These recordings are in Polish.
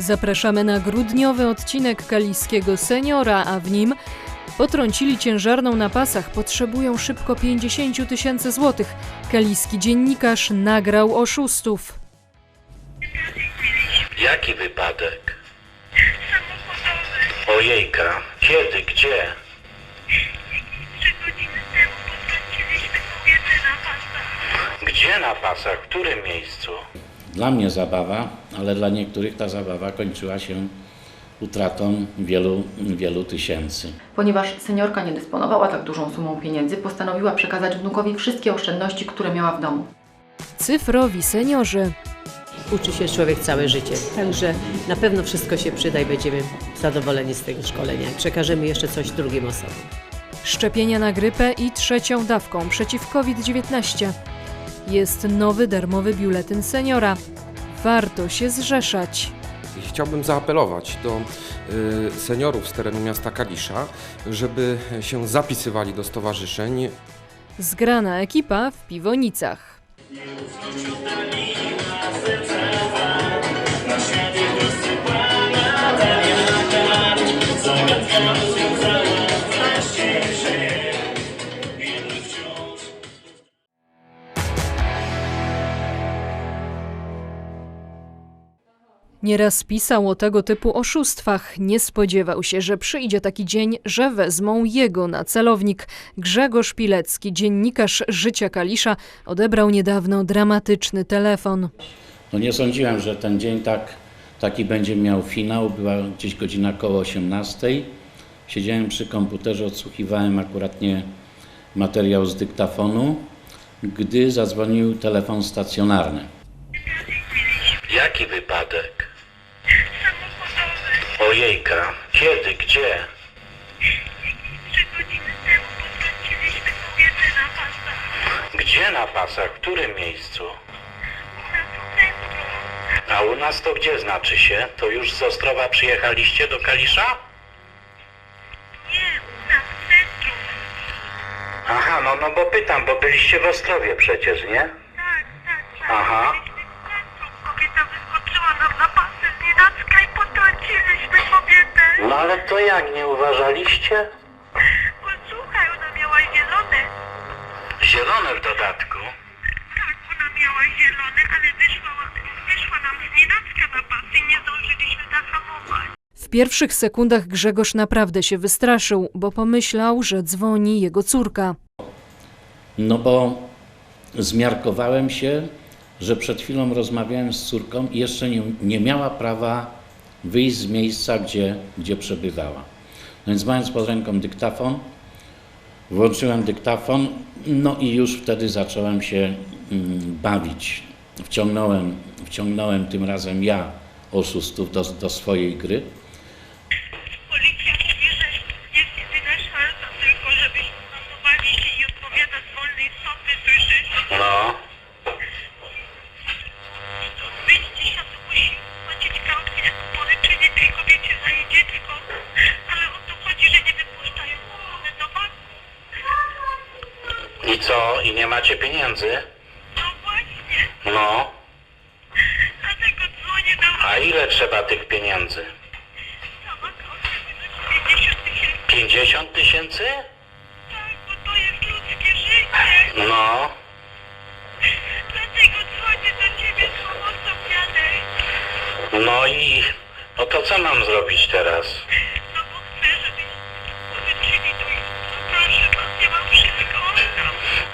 Zapraszamy na grudniowy odcinek Kaliskiego Seniora, a w nim potrącili ciężarną na pasach, potrzebują szybko 50 tysięcy złotych. Kaliski dziennikarz nagrał oszustów. Jaki wypadek? Ojejka, kiedy, gdzie? Gdzie na pasach? W którym miejscu? Dla mnie zabawa, ale dla niektórych ta zabawa kończyła się utratą wielu, wielu tysięcy. Ponieważ seniorka nie dysponowała tak dużą sumą pieniędzy, postanowiła przekazać wnukowi wszystkie oszczędności, które miała w domu. Cyfrowi seniorzy. Uczy się człowiek całe życie, także na pewno wszystko się przyda i będziemy zadowoleni z tego szkolenia. Przekażemy jeszcze coś drugim osobom. Szczepienia na grypę i trzecią dawką przeciw COVID-19. Jest nowy darmowy biuletyn seniora. Warto się zrzeszać. Chciałbym zaapelować do y, seniorów z terenu miasta Kalisza, żeby się zapisywali do stowarzyszeń. Zgrana ekipa w Piwonicach. Nieraz pisał o tego typu oszustwach. Nie spodziewał się, że przyjdzie taki dzień, że wezmą jego na celownik. Grzegorz Pilecki, dziennikarz Życia Kalisza, odebrał niedawno dramatyczny telefon. No nie sądziłem, że ten dzień tak, taki będzie miał finał. Była gdzieś godzina koło 18. Siedziałem przy komputerze, odsłuchiwałem akuratnie materiał z dyktafonu, gdy zadzwonił telefon stacjonarny. Jaki wypadek? Ojejka, kiedy, gdzie? Gdzie na pasach? W którym miejscu? A u nas to gdzie znaczy się? To już z Ostrowa przyjechaliście do Kalisza? Nie, u nas w centrum. Aha, no, no bo pytam, bo byliście w Ostrowie przecież, nie? Tak, tak, tak. Aha. Wyskoczyła nam na pasy z nienacka i potrąciliśmy kobietę. No ale to jak, nie uważaliście? Posłuchaj, ona miała zielone. Zielone w dodatku. Tak, ona miała zielone, ale wyszła, wyszła nam z nienacka na pasy i nie zdążyliśmy zahamować. W pierwszych sekundach Grzegorz naprawdę się wystraszył, bo pomyślał, że dzwoni jego córka. No bo zmiarkowałem się, że przed chwilą rozmawiałem z córką i jeszcze nie, nie miała prawa wyjść z miejsca, gdzie, gdzie przebywała. No więc mając pod ręką dyktafon, włączyłem dyktafon, no i już wtedy zacząłem się mm, bawić. Wciągnąłem, wciągnąłem tym razem ja oszustów do, do swojej gry. Policja mówi, że jest jedyna szansa tylko, żebyśmy hamowali się i odpowiada z wolnej stopy, słyszysz? No. Będzie się to musi płacić kaucję jako pożyczenie tej kobiecie za jej dziecko, ale o to chodzi, że nie wypuszczają one do banku. I co? I nie macie pieniędzy? No właśnie, No. dlatego dzwonię do A ile trzeba tych pieniędzy? sama kaucję wynosi 50 tysięcy. 50 tysięcy? Tak, bo to jest ludzkie życie. No. Dlatego dzwonię do ciebie z pomocą, Janek. No i... No to co mam zrobić teraz?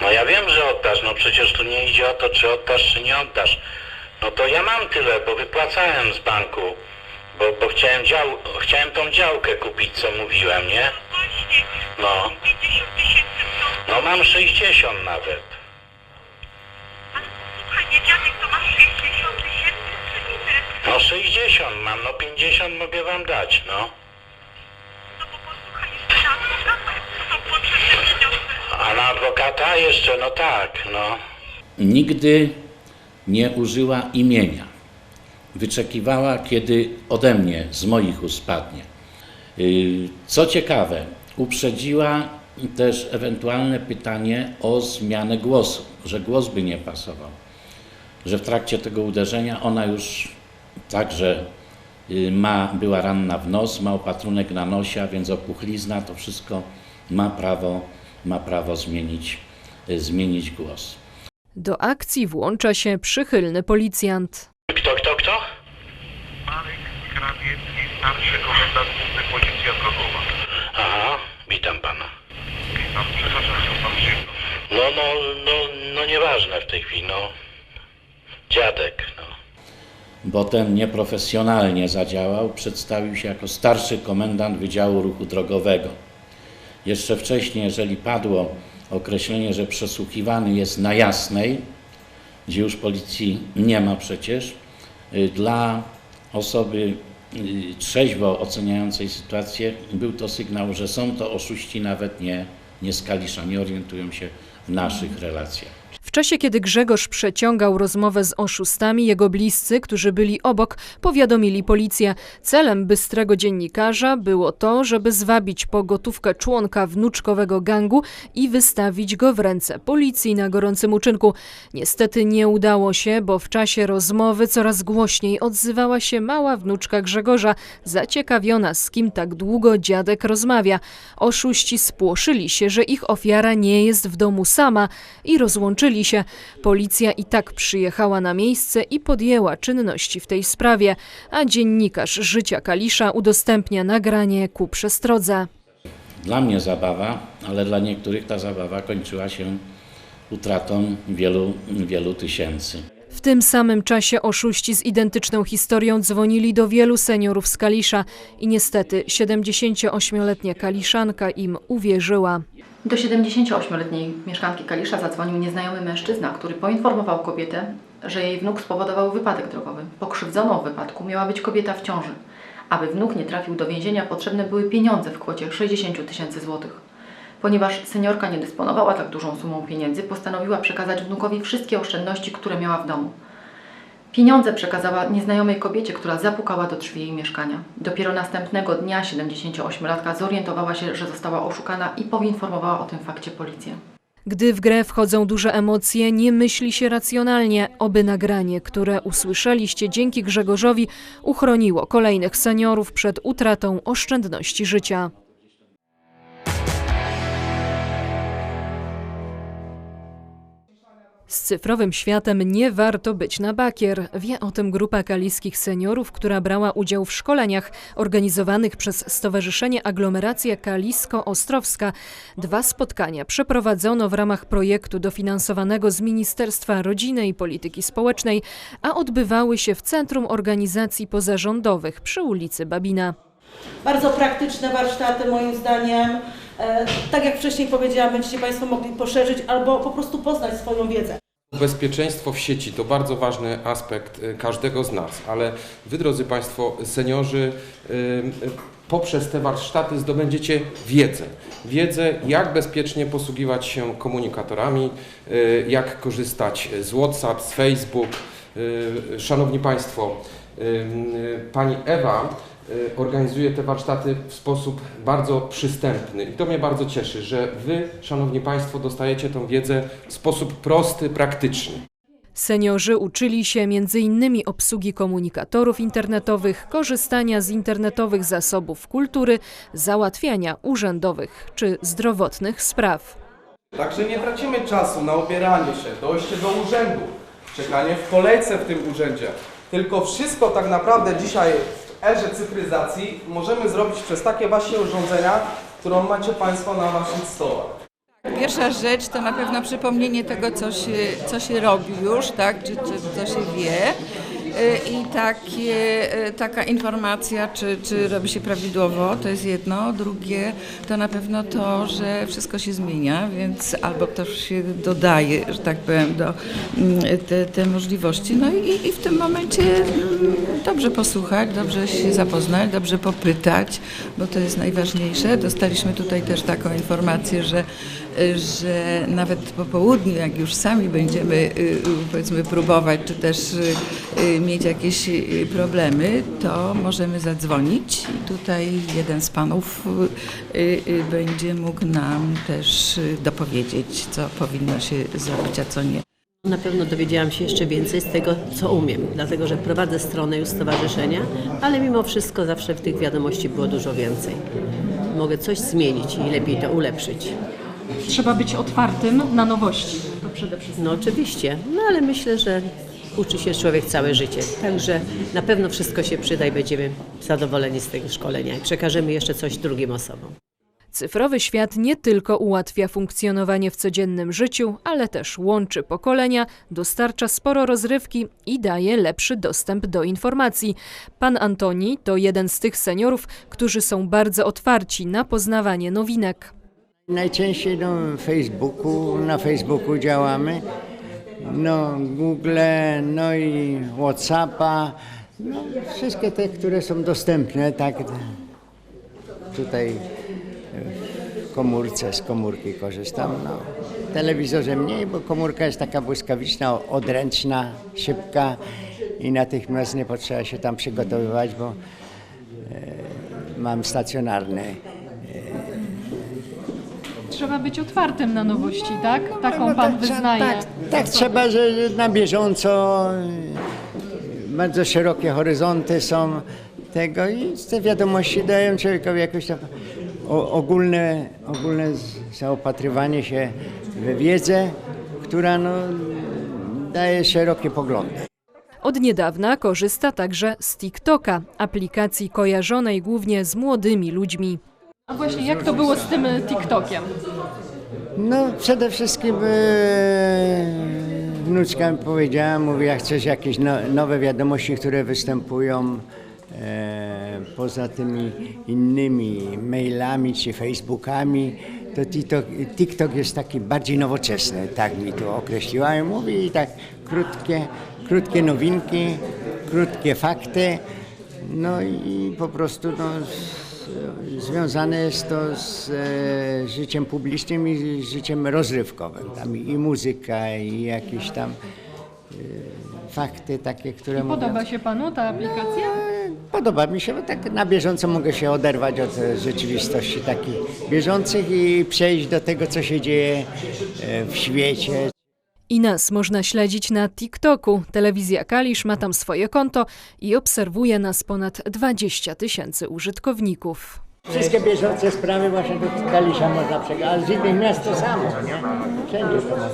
No ja wiem, że oddasz, no przecież tu nie idzie o to, czy oddasz, czy nie oddasz. No to ja mam tyle, bo wypłacałem z banku. Bo, bo chciałem, dział, chciałem tą działkę kupić, co mówiłem, nie? No No. 50 tysięcy w domu. Mam 60 nawet. Ale słuchaj, nie dziadek, to masz 60 tysięcy czy ile? No 60 mam, no 50 mogę wam dać. No adwokata jeszcze, no tak, no. Nigdy nie użyła imienia. Wyczekiwała, kiedy ode mnie, z moich ust spadnie. Yy, Co ciekawe, uprzedziła też ewentualne pytanie o zmianę głosu, że głos by nie pasował, że w trakcie tego uderzenia ona już także y, ma, była ranna w nos, ma opatrunek na nosie, a więc opuchlizna, to wszystko ma prawo, ma prawo zmienić, y, zmienić głos. Do akcji włącza się przychylny policjant. Kto, kto, kto? Marek Krawiecki, starszy komendant główny Policja Wrogowa. Aha, witam pana. Witam, przepraszam, że pan się... No, no, no, no nieważne w tej chwili, no. Dziadek, no. bo ten nieprofesjonalnie zadziałał, przedstawił się jako starszy komendant Wydziału Ruchu Drogowego. Jeszcze wcześniej, jeżeli padło określenie, że przesłuchiwany jest na jasnej, gdzie już policji nie ma przecież, y, dla osoby y, trzeźwo oceniającej sytuację był to sygnał, że są to oszuści nawet nie, nie z Kalisza, nie orientują się w naszych relacjach. Czasie, kiedy Grzegorz przeciągał rozmowę z oszustami, jego bliscy, którzy byli obok, powiadomili policję. Celem bystrego dziennikarza było to, żeby zwabić po gotówkę członka wnuczkowego gangu i wystawić go w ręce policji na gorącym uczynku. Niestety nie udało się, bo w czasie rozmowy coraz głośniej odzywała się mała wnuczka Grzegorza, zaciekawiona z kim tak długo dziadek rozmawia. Oszuści spłoszyli się, że ich ofiara nie jest w domu sama i rozłączyli się. Policja i tak przyjechała na miejsce i podjęła czynności w tej sprawie, a dziennikarz Życia Kalisza udostępnia nagranie ku przestrodze. Dla mnie zabawa, ale dla niektórych ta zabawa kończyła się utratą wielu, wielu tysięcy. W tym samym czasie oszuści z identyczną historią dzwonili do wielu seniorów z Kalisza i niestety 78-letnia Kaliszanka im uwierzyła. Do 78-letniej mieszkanki Kalisza zadzwonił nieznajomy mężczyzna, który poinformował kobietę, że jej wnuk spowodował wypadek drogowy. Pokrzywdzoną w wypadku miała być kobieta w ciąży. Aby wnuk nie trafił do więzienia, potrzebne były pieniądze w kwocie 60 000 tysięcy złotych. Ponieważ seniorka nie dysponowała tak dużą sumą pieniędzy, postanowiła przekazać wnukowi wszystkie oszczędności, które miała w domu. Pieniądze przekazała nieznajomej kobiecie, która zapukała do drzwi jej mieszkania. Dopiero następnego dnia 78-latka zorientowała się, że została oszukana i poinformowała o tym fakcie policję. Gdy w grę wchodzą duże emocje, nie myśli się racjonalnie, oby nagranie, które usłyszeliście dzięki Grzegorzowi, uchroniło kolejnych seniorów przed utratą oszczędności życia. Z cyfrowym światem nie warto być na bakier. Wie o tym grupa kaliskich seniorów, która brała udział w szkoleniach organizowanych przez Stowarzyszenie Aglomeracja Kalisko-Ostrowska. Dwa spotkania przeprowadzono w ramach projektu dofinansowanego z Ministerstwa Rodziny i Polityki Społecznej, a odbywały się w Centrum Organizacji Pozarządowych przy ulicy Babina. Bardzo praktyczne warsztaty moim zdaniem. E, Tak jak wcześniej powiedziałam, będziecie Państwo mogli poszerzyć albo po prostu poznać swoją wiedzę. Bezpieczeństwo w sieci to bardzo ważny aspekt y, każdego z nas, ale Wy, drodzy Państwo, seniorzy, y, y, poprzez te warsztaty zdobędziecie wiedzę. Wiedzę, jak bezpiecznie posługiwać się komunikatorami, jak korzystać z WhatsApp, z Facebook. Szanowni Państwo, Pani Ewa organizuje te warsztaty w sposób bardzo przystępny i to mnie bardzo cieszy, że Wy, Szanowni Państwo, dostajecie tą wiedzę w sposób prosty, praktyczny. Seniorzy uczyli się m.in. obsługi komunikatorów internetowych, korzystania z internetowych zasobów kultury, załatwiania urzędowych czy zdrowotnych spraw. Także nie tracimy czasu na opieranie się, dojście do urzędu, czekanie w kolejce w tym urzędzie. Tylko wszystko tak naprawdę dzisiaj erze cyfryzacji możemy zrobić przez takie właśnie urządzenia, którą macie Państwo na Waszych stołach. Pierwsza rzecz to na pewno przypomnienie tego, co się, co się robi już, tak, czy, czy co się wie. Y, I takie, y, taka informacja, czy, czy robi się prawidłowo, to jest jedno. Drugie to na pewno to, że wszystko się zmienia, więc albo ktoś się dodaje, że tak powiem, do mm, te, te możliwości. No i, i w tym momencie mm, dobrze posłuchać, dobrze się zapoznać, dobrze popytać, bo to jest najważniejsze. Dostaliśmy tutaj też taką informację, że że nawet po południu, jak już sami będziemy y, powiedzmy próbować, czy też y, y, mieć jakieś problemy, to możemy zadzwonić i tutaj jeden z panów będzie mógł nam też dopowiedzieć, co powinno się zrobić, a co nie. Na pewno dowiedziałam się jeszcze więcej z tego, co umiem, dlatego że prowadzę stronę już stowarzyszenia, ale mimo wszystko zawsze w tych wiadomości było dużo więcej. Mogę coś zmienić i lepiej to ulepszyć. Trzeba być otwartym na nowości. To przede wszystkim. No oczywiście, no ale myślę, że uczy się człowiek całe życie. Także na pewno wszystko się przyda i będziemy zadowoleni z tego szkolenia i przekażemy jeszcze coś drugim osobom. Cyfrowy świat nie tylko ułatwia funkcjonowanie w codziennym życiu, ale też łączy pokolenia, dostarcza sporo rozrywki i daje lepszy dostęp do informacji. Pan Antoni to jeden z tych seniorów, którzy są bardzo otwarci na poznawanie nowinek. Najczęściej no, Facebooku, na Facebooku działamy, no Google, no i Whatsappa, no, wszystkie te, które są dostępne, tak tutaj w komórce, z komórki korzystam, no. Telewizorze mniej, bo komórka jest taka błyskawiczna, odręczna, szybka i natychmiast nie potrzeba się tam przygotowywać, bo e, mam stacjonarny Trzeba być otwartym na nowości, tak? Taką No pan tak, wyznaje. Tak, tak trzeba, że na bieżąco y, bardzo szerokie horyzonty są tego i te wiadomości dają człowiekowi jakoś tam ogólne, ogólne zaopatrywanie się w wiedzę, która no, daje szerokie poglądy. Od niedawna korzysta także z TikToka, aplikacji kojarzonej głównie z młodymi ludźmi. A właśnie, jak to było z tym TikTokiem? No przede wszystkim e, wnuczka mi powiedziała, mówi jak chcesz jakieś no, nowe wiadomości, które występują e, poza tymi innymi mailami czy facebookami, to TikTok, TikTok jest taki bardziej nowoczesny, tak mi to określiła i mówi i tak krótkie, krótkie nowinki, krótkie fakty, no i po prostu no, związane jest to z e, życiem publicznym i z życiem rozrywkowym. Tam i, i muzyka, i jakieś tam e, fakty takie, które Podoba mówią. się panu ta aplikacja? Podoba mi się, bo tak na bieżąco mogę się oderwać od e, rzeczywistości takich bieżących i przejść do tego, co się dzieje e, w świecie, I nas można śledzić na TikToku. Telewizja Kalisz ma tam swoje konto i obserwuje nas ponad 20 tysięcy użytkowników. Wszystkie bieżące sprawy właśnie do Kalisza można przekazać, ale z innych miast to samo? Wszędzie to można.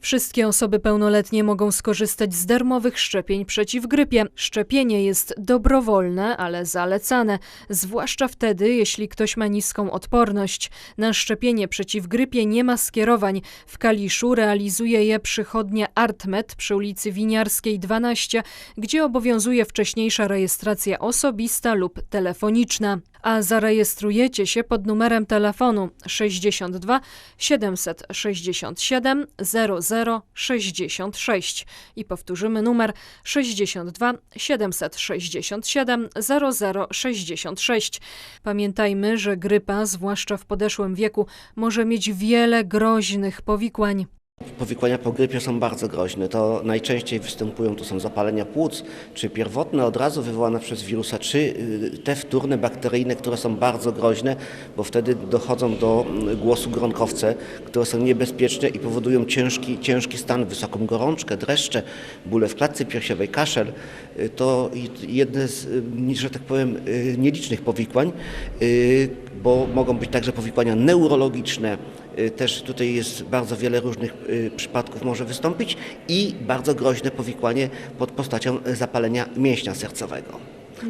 Wszystkie osoby pełnoletnie mogą skorzystać z darmowych szczepień przeciw grypie. Szczepienie jest dobrowolne, ale zalecane, zwłaszcza wtedy, jeśli ktoś ma niską odporność. Na szczepienie przeciw grypie nie ma skierowań. W Kaliszu realizuje je przychodnia Artmed przy ulicy Winiarskiej 12, gdzie obowiązuje wcześniejsza rejestracja osobista lub telefoniczna. A zarejestrujecie się pod numerem telefonu 62 767 0066 i powtórzymy numer 62 767 0066. Pamiętajmy, że grypa, zwłaszcza w podeszłym wieku, może mieć wiele groźnych powikłań. Powikłania po grypie są bardzo groźne. To najczęściej występują, to są zapalenia płuc, czy pierwotne od razu wywołane przez wirusa, czy y, te wtórne bakteryjne, które są bardzo groźne, bo wtedy dochodzą do mm, głosu gronkowce, które są niebezpieczne i powodują ciężki, ciężki stan, wysoką gorączkę, dreszcze, bóle w klatce piersiowej, kaszel. To jedne z, y, że tak powiem, y, nielicznych powikłań, y, bo mogą być także powikłania neurologiczne, Y, Też tutaj jest bardzo wiele różnych przypadków może wystąpić i bardzo groźne powikłanie pod postacią zapalenia mięśnia sercowego,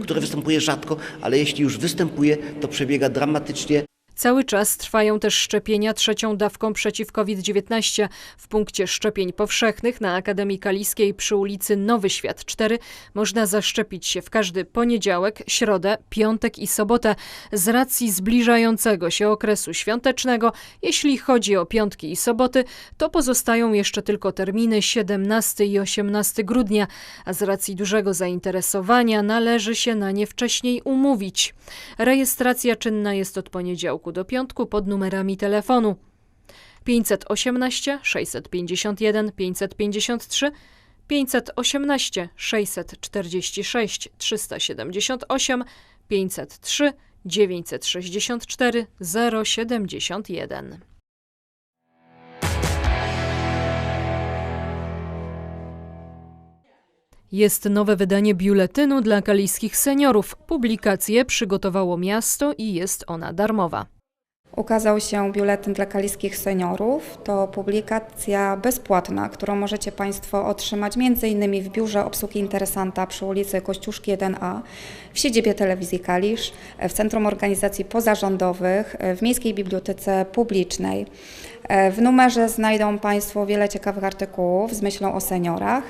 które występuje rzadko, ale jeśli już występuje, to przebiega dramatycznie. Cały czas trwają też szczepienia trzecią dawką przeciw COVID-19 w punkcie szczepień powszechnych na Akademii Kaliskiej przy ulicy Nowy Świat 4. Można zaszczepić się w każdy poniedziałek, środę, piątek i sobotę z racji zbliżającego się okresu świątecznego. Jeśli chodzi o piątki i soboty, to pozostają jeszcze tylko terminy 17 i 18 grudnia, a z racji dużego zainteresowania należy się na nie wcześniej umówić. Rejestracja czynna jest od poniedziałku do piątku pod numerami telefonu 518 651 553 518 646 378 503 964 071. Jest nowe wydanie biuletynu dla kaliskich seniorów. Publikację przygotowało miasto i jest ona darmowa. Ukazał się biuletyn dla kaliskich seniorów. To publikacja bezpłatna, którą możecie Państwo otrzymać m.in. w biurze obsługi interesanta przy ulicy Kościuszki 1A, w siedzibie telewizji Kalisz, w Centrum Organizacji Pozarządowych, w Miejskiej Bibliotece Publicznej. W numerze znajdą Państwo wiele ciekawych artykułów z myślą o seniorach.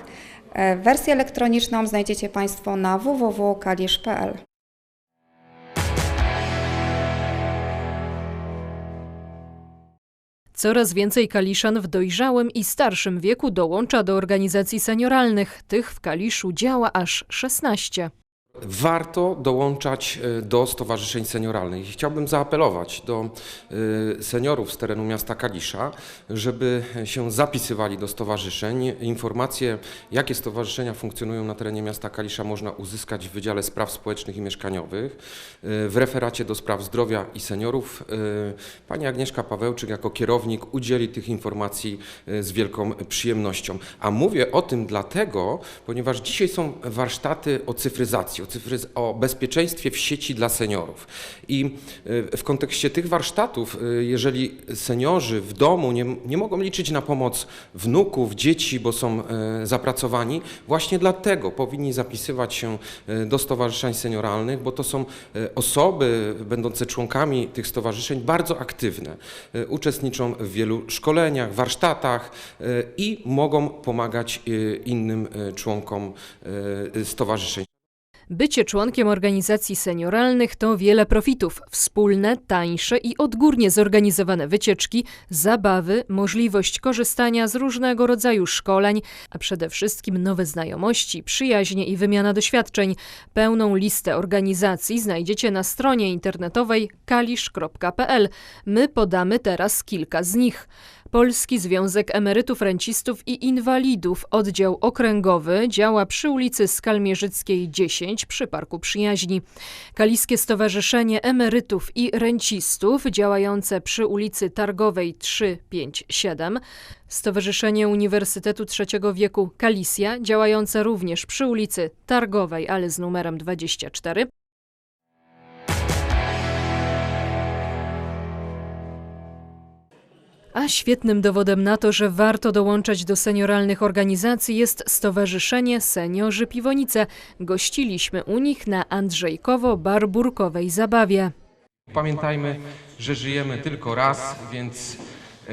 Wersję elektroniczną znajdziecie Państwo na www.kalisz.pl. Coraz więcej kaliszan w dojrzałym i starszym wieku dołącza do organizacji senioralnych. Tych w Kaliszu działa aż 16. Warto dołączać e, do stowarzyszeń senioralnych. Chciałbym zaapelować do e, seniorów z terenu miasta Kalisza, żeby się zapisywali do stowarzyszeń. Informacje, jakie stowarzyszenia funkcjonują na terenie miasta Kalisza można uzyskać w Wydziale Spraw Społecznych i Mieszkaniowych, e, w referacie do spraw zdrowia i seniorów. Pani Agnieszka Pawełczyk jako kierownik udzieli tych informacji z wielką przyjemnością. A mówię o tym dlatego, ponieważ dzisiaj są warsztaty o cyfryzacji, cyfryz- o bezpieczeństwie w sieci dla seniorów. I y, w kontekście tych warsztatów, y, jeżeli seniorzy w domu nie, nie mogą liczyć na pomoc wnuków, dzieci, bo są y, zapracowani, właśnie dlatego powinni zapisywać się y, do stowarzyszeń senioralnych, bo to są y, osoby będące członkami tych stowarzyszeń bardzo aktywne. Uczestniczą w wielu szkoleniach, warsztatach i mogą pomagać innym członkom stowarzyszeń. Bycie członkiem organizacji senioralnych to wiele profitów. Wspólne, tańsze i odgórnie zorganizowane wycieczki, zabawy, możliwość korzystania z różnego rodzaju szkoleń, a przede wszystkim nowe znajomości, przyjaźnie i wymiana doświadczeń. Pełną listę organizacji znajdziecie na stronie internetowej kalisz.pl. My podamy teraz kilka z nich. Polski Związek Emerytów, Rencistów i Inwalidów, oddział okręgowy, działa przy ulicy Skalmierzyckiej 10 przy Parku Przyjaźni. Kaliskie Stowarzyszenie Emerytów i Rencistów, działające przy ulicy Targowej 357. Stowarzyszenie Uniwersytetu Trzeciego Wieku Kalisja, działające również przy ulicy Targowej, ale z numerem 24. A świetnym dowodem na to, że warto dołączać do senioralnych organizacji jest Stowarzyszenie Seniorzy Piwonice. Gościliśmy u nich na Andrzejkowo-Barburkowej zabawie. Pamiętajmy, że żyjemy tylko raz, więc e,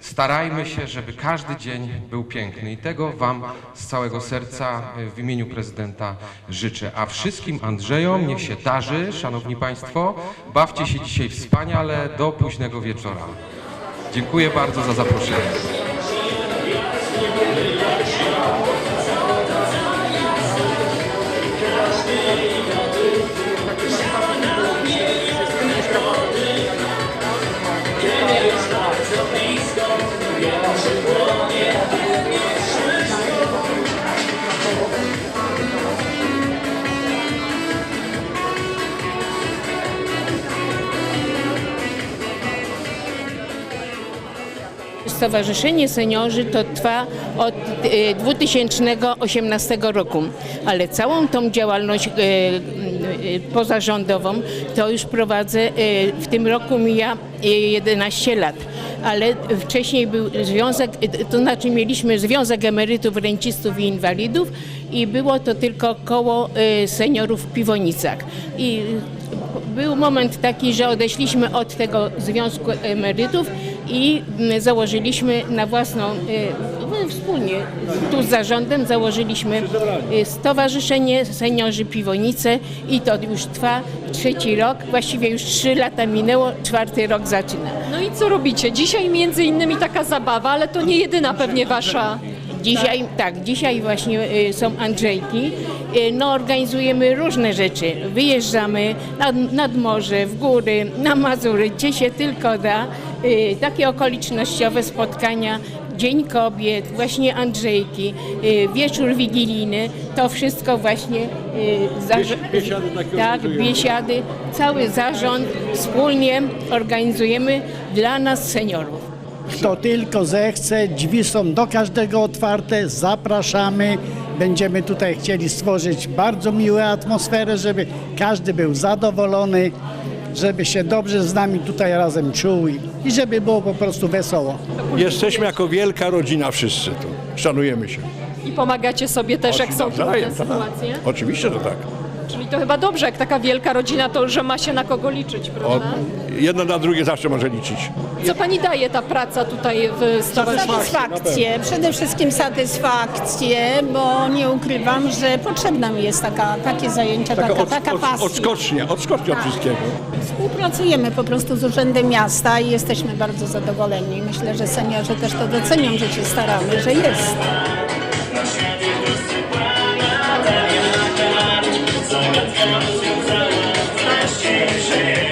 starajmy się, żeby każdy dzień był piękny. I tego Wam z całego serca e, w imieniu prezydenta życzę. A wszystkim Andrzejom niech się darzy, Szanowni Państwo. Bawcie się dzisiaj wspaniale do późnego wieczora. Dziękuję bardzo za zaproszenie. Stowarzyszenie Seniorzy to trwa od e, 2018 roku, ale całą tą działalność e, e, pozarządową to już prowadzę, w tym roku mija e, 11 lat. Ale wcześniej był związek, to znaczy mieliśmy Związek Emerytów, Rencistów i Inwalidów i było to tylko koło seniorów w Piwonicach. I był moment taki, że odeszliśmy od tego Związku Emerytów i mm, założyliśmy na własną, y, no, wspólnie tu z zarządem założyliśmy y, Stowarzyszenie Seniorzy Piwonice i to już trwa trzeci rok, właściwie już trzy lata minęło, czwarty rok zaczyna. No i co robicie? Dzisiaj między innymi taka zabawa, ale to nie jedyna pewnie wasza. Dzisiaj, tak, dzisiaj właśnie y, są Andrzejki. Y, No, organizujemy różne rzeczy. Wyjeżdżamy nad, nad morze, w góry, na Mazury, gdzie się tylko da. Y, Takie okolicznościowe spotkania Dzień Kobiet, właśnie Andrzejki, wieczór wigilijny, to wszystko właśnie zarząd, biesiady tak, biesiady, cały zarząd wspólnie organizujemy dla nas seniorów. Kto tylko zechce, drzwi są do każdego otwarte, zapraszamy. Będziemy tutaj chcieli stworzyć bardzo miłą atmosferę, żeby każdy był zadowolony, żeby się dobrze z nami tutaj razem czuł i, i żeby było po prostu wesoło. Jesteśmy jako wielka rodzina wszyscy tu. Szanujemy się. I pomagacie sobie też, jak są trudne Nawzajem, tak. sytuacje? Oczywiście, że tak. Czyli to chyba dobrze, jak taka wielka rodzina, to że ma się na kogo liczyć, O, prawda? jedno na drugie zawsze może liczyć. Co pani daje ta praca tutaj w stowarzyszeniu? Satysfakcję, przede wszystkim satysfakcję, bo nie ukrywam, że potrzebna mi jest taka, takie zajęcia, taka, od, taka pasja. odskocznia, odskocznia od wszystkiego. Współpracujemy po prostu z Urzędem Miasta i jesteśmy bardzo zadowoleni. Myślę, że seniorzy też to docenią, że się staramy, że jest. Знаешь, чем